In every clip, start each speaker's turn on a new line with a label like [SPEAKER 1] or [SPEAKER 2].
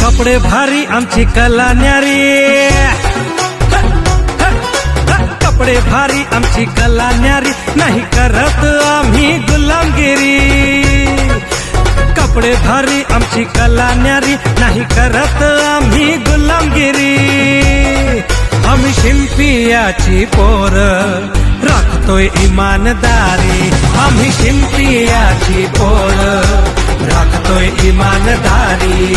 [SPEAKER 1] कपडे भारी आमची कला न्यारी. कपडे भारी आमची कला न्यारी. नाही करत आम्ही गुलामगिरी. कपडे भारी आमची कला न्यारी. नाही करत आम्ही गुलामगिरी. आम्ही शिंपियाची पोर राखतोय इमानदारी. आम्ही शिंपियाची पोर राखतोय इमानदारी.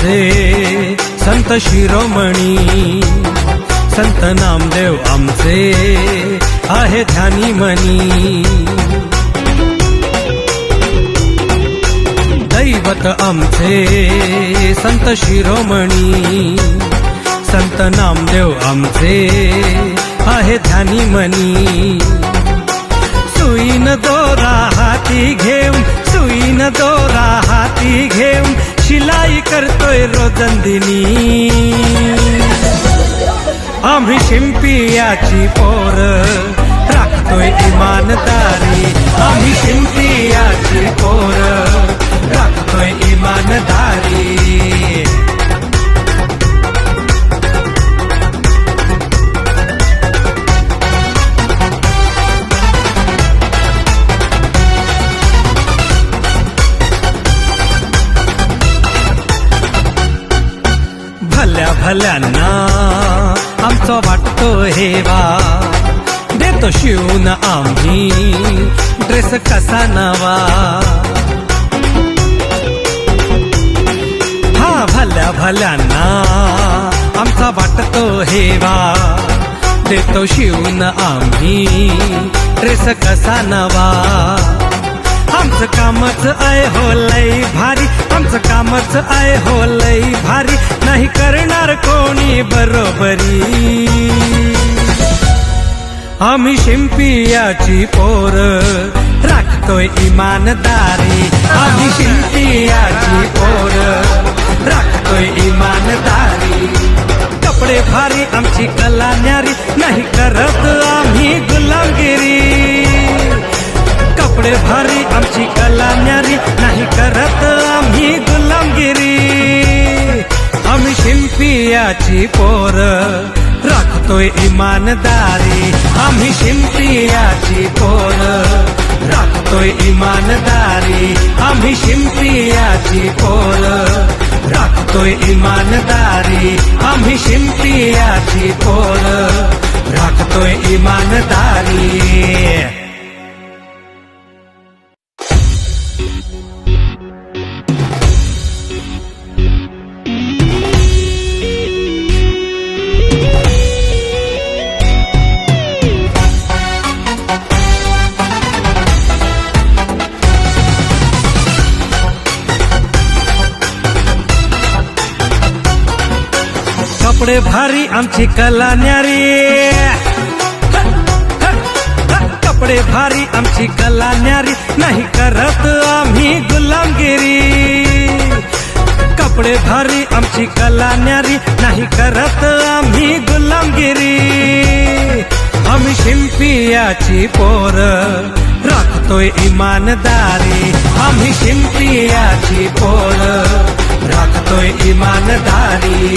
[SPEAKER 1] आमचे संत शिरोमणी संत नामदेव आमचे आहे ध्यानी मनी. दैवत आमचे संत शिरोमणी संत नामदेव आमचे आहे ध्यानी मनी. सुईन दोरा हाती घेऊन सुईन दोरा हाती घेऊन शिलाई करतोय रोजंदिनी आम्ही शिंपियाची पोर राखतोय इमानदारी आम्ही शिंपियाची पोर राखतोय इमानदारी हेवा देतो शिवून आम्ही ड्रेस कसा नवा. हा भल्या भल्यांना आमचा वाटतो हेवा. देतो शिवून आम्ही ड्रेस कसा नवा. आमचं कामच आहे हो लई भारी. आमचं कामच आहे हो लई भारी. नाही करणार कोणी बरोबरी. आम्ही शिंपियाची पोर राखतोय इमानदारी. आम्ही शिंपियाची पोर राखतोय इमानदारी. कपडे भारी आमची कला न्यारी. नाही करत आम्ही गुलामगिरी. कपडे भारी आमची कला न्यारी नाही करत आम्ही गुलामगिरी. आम्ही शिंपियाची पोर राखतोय इमानदारी. आम्ही शिंपियाची पोर राखतोय इमानदारी. आम्ही शिल्पियाची पोर राखतोय इमानदारी. आम्ही शिंपियाची पोर राखतोय इमानदारी. कपडे भारी आमची कला न्यारी। कपडे भारी आमची कला न्यारी, नाही करत आम्ही गुलामगिरी। कपडे भारी आमची कला न्यारी, नाही करत आम्ही गुलामगिरी। आम्ही शिंपियाची पोर राखतोय इमानदारी। आम्ही शिंपियाची पोर राखतोय इमानदारी।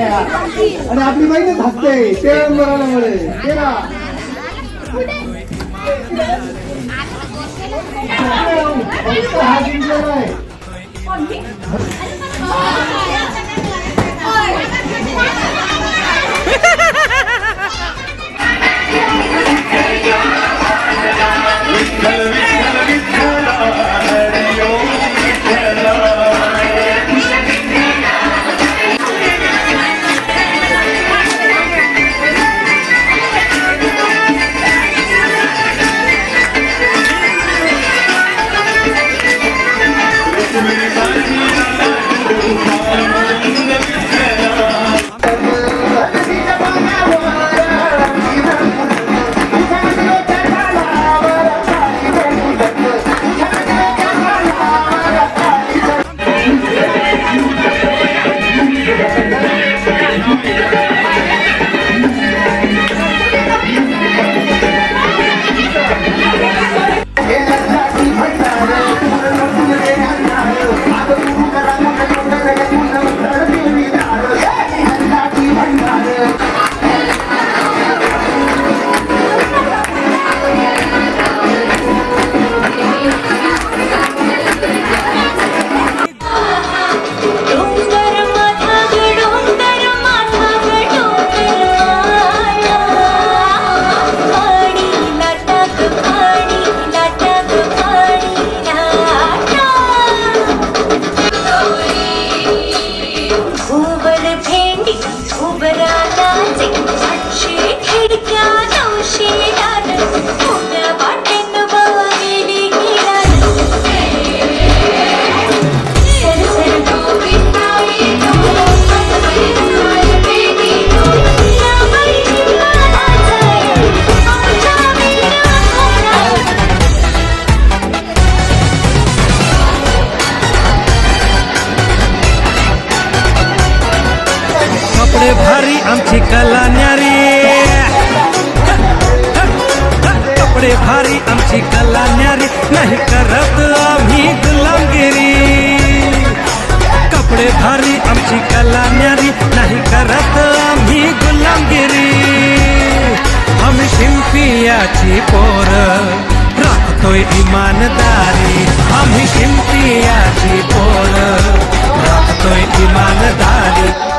[SPEAKER 2] आणि आपली बहीणच हसते ते मराल्यामुळे ते ना. हा जिंकलेला आहे
[SPEAKER 1] कपडे भारी आमची कला न्यारी. नाही करत आम्ही गुलामगिरी. कपडे भारी आमची कला न्यारी. नाही करत आम्ही गुलामगिरी. आम्ही शिंपियाची पोर राखतोय इमानदारी. आम्ही शिंपियाची पोर राखतोय इमानदारी.